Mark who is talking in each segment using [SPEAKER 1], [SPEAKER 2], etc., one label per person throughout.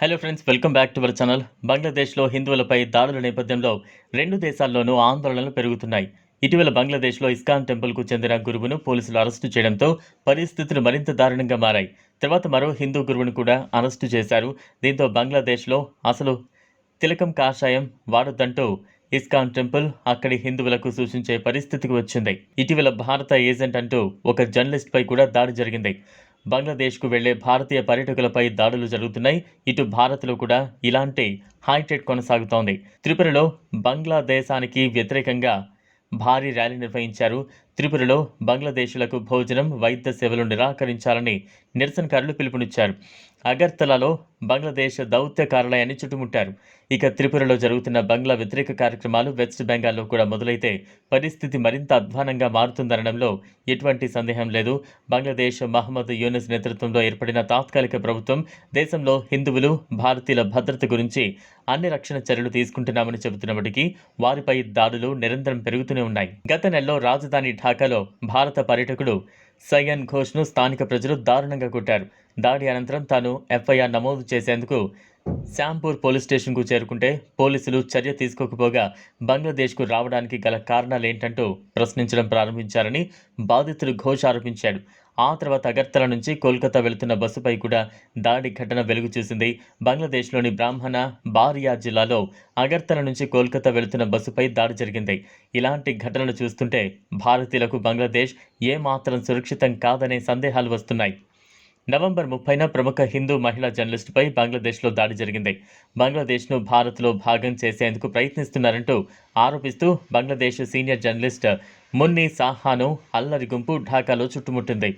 [SPEAKER 1] Hello friends welcome back to our channel బంగ్లాదేశ్లో హిందువులపై దాడుల నేపథ్యంలో రెండు దేశాల్లోనూ ఆందోళనలు పెరుగుతున్నాయి. ఇటీవల బంగ్లాదేశ్లో ఇస్కాన్ టెంపుల్కు చెందిన గురువును పోలీసులు అరెస్టు చేయడంతో పరిస్థితులు మరింత దారుణంగా మారాయి. తర్వాత మరో హిందూ గురువును కూడా అరెస్టు చేశారు. దీంతో బంగ్లాదేశ్లో అసలు తిలకం కాషాయం వాడొద్దంటూ ఇస్కాన్ టెంపుల్ అక్కడి హిందువులకు సూచించే పరిస్థితికి వచ్చింది. ఇటీవల భారత ఏజెంట్ అంటూ ఒక జర్నలిస్ట్పై కూడా దాడి జరిగింది. బంగ్లాదేశ్కు వెళ్ళే భారతీయ పర్యటకులపై దాడులు జరుగుతున్నాయి. ఇటు భారత్లో కూడా ఇలాంటి హైటెట్ కొనసాగుతోంది. త్రిపురలో బంగ్లాదేశానికి వ్యతిరేకంగా భారీ ర్యాలీ నిర్వహించారు త్రిపురలో బంగ్లాదేశీలకు భోజనం వైద్య సేవలు నిరాకరించాలని నిరసనకారులు పిలుపునిచ్చారు. అగర్తలలో బంగ్లాదేశ్ దౌత్య కార్యాలయాన్ని చుట్టుముట్టారు. ఇక త్రిపురలో జరుగుతున్న బంగ్లా వ్యతిరేక కార్యక్రమాలు వెస్ట్ బెంగాల్లో కూడా మొదలైతే పరిస్థితి మరింత అధ్వానంగా మారుతుందనడంలో ఎటువంటి సందేహం లేదు. బంగ్లాదేశ్ మహమ్మద్ యూనిస్ నేతృత్వంలో ఏర్పడిన తాత్కాలిక ప్రభుత్వం దేశంలో హిందువులు భారతీయుల భద్రత గురించి అన్ని రక్షణ చర్యలు తీసుకుంటున్నామని చెబుతున్నప్పటికీ వారిపై దాడులు నిరంతరం పెరుగుతూనే ఉన్నాయి. గత నెలలో రాజధాని ఢాకాలో భారత పర్యటకుడు సయ్యన్ ఘోష్ను స్థానిక ప్రజలు దారుణంగా కొట్టారు. దాడి అనంతరం తాను ఎఫ్ఐఆర్ నమోదు చేసేందుకు శాంపూర్ పోలీస్ స్టేషన్కు చేరుకుంటే పోలీసులు చర్య తీసుకోకపోగా బంగ్లాదేశ్కు రావడానికి గల కారణాలు ఏంటంటూ ప్రశ్నించడం ప్రారంభించారని బాధితుడు ఘోష్ ఆరోపించాడు ఆ తర్వాత అగర్తల నుంచి కోల్కతా వెళుతున్న బస్సుపై కూడా దాడి ఘటన వెలుగు చూసింది. బంగ్లాదేశ్లోని బ్రాహ్మణ బారియా జిల్లాలో అగర్తల నుంచి కోల్కతా వెళుతున్న బస్సుపై దాడి జరిగింది. ఇలాంటి ఘటనలు చూస్తుంటే భారతీయులకు బంగ్లాదేశ్ ఏమాత్రం సురక్షితం కాదనే సందేహాలు వస్తున్నాయి. నవంబర్ ముప్పైన ప్రముఖ హిందూ మహిళా జర్నలిస్టుపై బంగ్లాదేశ్లో దాడి జరిగింది. బంగ్లాదేశ్ను భారత్లో భాగం చేసేందుకు ప్రయత్నిస్తున్నారంటూ ఆరోపిస్తూ బంగ్లాదేశ్ సీనియర్ జర్నలిస్ట్ మున్ని సాహాను అల్లరి గుంపు ఢాకాలో చుట్టుముట్టింది.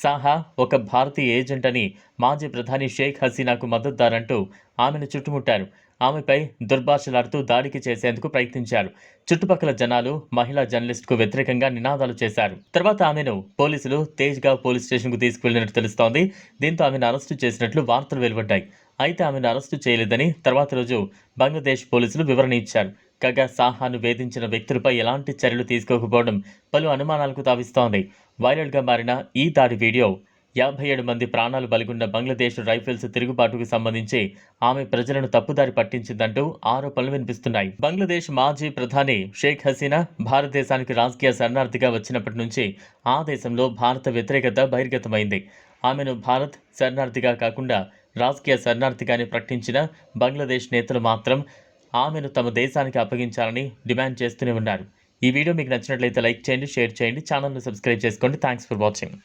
[SPEAKER 1] సాహా ఒక భారతీయ ఏజెంట్ అని మాజీ ప్రధాని షేక్ హసీనాకు మద్దతుదారంటూ ఆమెను చుట్టుముట్టారు. ఆమెపై దుర్భాషలాడుతూ దాడికి చేసేందుకు ప్రయత్నించారు. చుట్టుపక్కల జనాలు మహిళా జర్నలిస్ట్కు వ్యతిరేకంగా నినాదాలు చేశారు. తర్వాత ఆమెను పోలీసులు తేజ్గావ్ పోలీస్ స్టేషన్కు తీసుకువెళ్ళినట్టు తెలుస్తోంది. దీంతో ఆమెను అరెస్టు చేసినట్లు వార్తలు వెలువడ్డాయి. అయితే ఆమెను అరెస్టు చేయలేదని తర్వాత రోజు బంగ్లాదేశ్ పోలీసులు వివరణ ఇచ్చారు. కాగా సాహాను వేధించిన వ్యక్తులపై ఎలాంటి చర్యలు తీసుకోకపోవడం పలు అనుమానాలకు తావిస్తోంది. వైరల్గా మారిన ఈ దాడి వీడియో యాభై ఏడు మంది ప్రాణాలు బలిగొన్న బంగ్లాదేశ్ రైఫిల్స్ తిరుగుబాటుకు సంబంధించి ఆమె ప్రజలను తప్పుదారి పట్టించిందంటూ ఆరోపణలు వినిపిస్తున్నాయి. బంగ్లాదేశ్ మాజీ ప్రధాని షేక్ హసీనా భారతదేశానికి రాజకీయ శరణార్థిగా వచ్చినప్పటి నుంచి ఆ దేశంలో భారత వ్యతిరేకత బహిర్గతమైంది. ఆమెను భారత్ శరణార్థిగా కాకుండా రాజకీయ శరణార్థిగానే ప్రకటించిన బంగ్లాదేశ్ నేతలు మాత్రం ఆమెను తమ దేశానికి అప్పగించాలని డిమాండ్ చేస్తూనే ఉన్నారు. ఈ వీడియో మీకు నచ్చినట్లయితే లైక్ చేయండి షేర్ చేయండి ఛానల్ను సబ్స్క్రైబ్ చేసుకోండి. Thanks for watching.